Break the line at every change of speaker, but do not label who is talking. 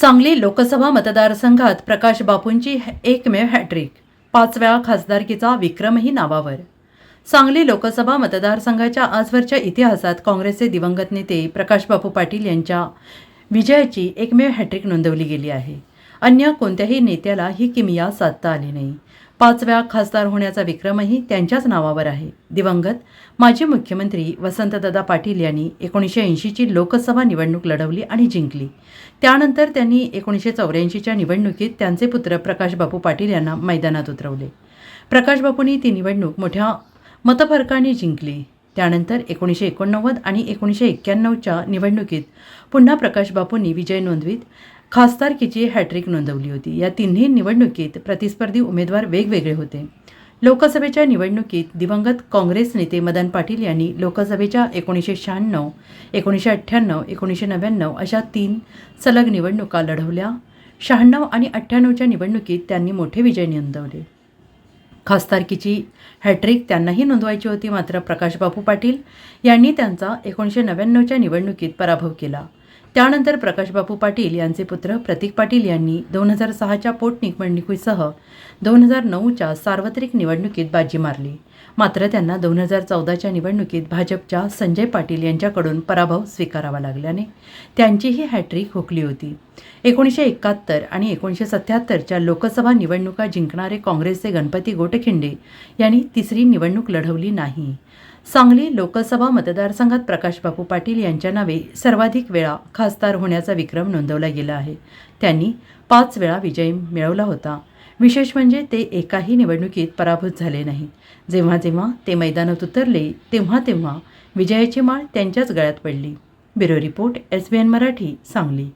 सांगली लोकसभा मतदारसंघात प्रकाश बापूंची एकमेव हॅट्रिक. पाच वेळा खासदारकीचा विक्रमही नावावर. सांगली लोकसभा मतदारसंघाच्या आजवरच्या इतिहासात काँग्रेसचे दिवंगत नेते प्रकाशबापू पाटील यांच्या विजयाची एकमेव हॅट्रिक नोंदवली गेली आहे. अन्य कोणत्याही नेत्याला ही किमिया साधता आली नाही. पाच वेळा खासदार होण्याचा विक्रमही त्यांच्याच नावावर आहे. दिवंगत माजी मुख्यमंत्री वसंतदादा पाटील यांनी एकोणीसशे ऐंशीची लोकसभा निवडणूक लढवली आणि जिंकली. त्यानंतर त्यांनी एकोणीसशे चौऱ्याऐंशीच्या निवडणुकीत त्यांचे पुत्र प्रकाशबापू पाटील यांना मैदानात उतरवले. प्रकाशबापूंनी ती निवडणूक मोठ्या मतफरकाने जिंकली. त्यानंतर एकोणीसशे एकोणनव्वद आणि एकोणीसशे एक्क्याण्णवच्या निवडणुकीत पुन्हा प्रकाशबापूंनी विजय नोंदवीत. खासदारकीची हॅट्रिक नोंदवली होती. या तिन्ही निवडणुकीत प्रतिस्पर्धी उमेदवार वेगवेगळे होते. लोकसभेच्या निवडणुकीत दिवंगत काँग्रेस नेते मदन पाटील यांनी लोकसभेच्या एकोणीसशे शहाण्णव एकोणीसशे अठ्ठ्याण्णव एकोणीसशे नव्याण्णव अशा तीन सलग निवडणुका लढवल्या. शहाण्णव आणि अठ्ठ्याण्णवच्या निवडणुकीत त्यांनी मोठे विजय नोंदवले. खासदारकीची हॅट्रिक त्यांनाही नोंदवायची होती मात्र प्रकाशबापू पाटील यांनी त्यांचा एकोणीसशे नव्याण्णवच्या निवडणुकीत पराभव केला. त्यानंतर प्रकाशबापू पाटील यांचे पुत्र प्रतीक पाटील यांनी दोन हजार सहाच्या पोटनिवडणुकीसह दोन हजार नऊच्या सार्वत्रिक निवडणुकीत बाजी मारली. मात्र त्यांना दोन हजार चौदाच्या निवडणुकीत भाजपच्या संजय पाटील यांच्याकडून पराभव स्वीकारावा लागल्याने त्यांचीही हॅट्रिक हुकली होती. एकोणीसशे एकाहत्तर आणि एकोणीसशे सत्याहत्तरच्या लोकसभा निवडणुका जिंकणारे काँग्रेसचे गणपती गोटखिंडे यांनी तिसरी निवडणूक लढवली नाही. सांगली लोकसभा मतदारसंघात प्रकाशबापू पाटील यांच्या नावे सर्वाधिक वेळा खासदार होण्याचा विक्रम नोंदवला गेला आहे. त्यांनी पाच वेळा विजय मिळवला होता. विशेष म्हणजे ते एकाही निवडणुकीत पराभूत झाले नाही. जेव्हा जेव्हा ते मैदानात उतरले तेव्हा तेव्हा विजयाची माळ त्यांच्याच गळ्यात पडली. Bureau report S B N Marathi Sangli.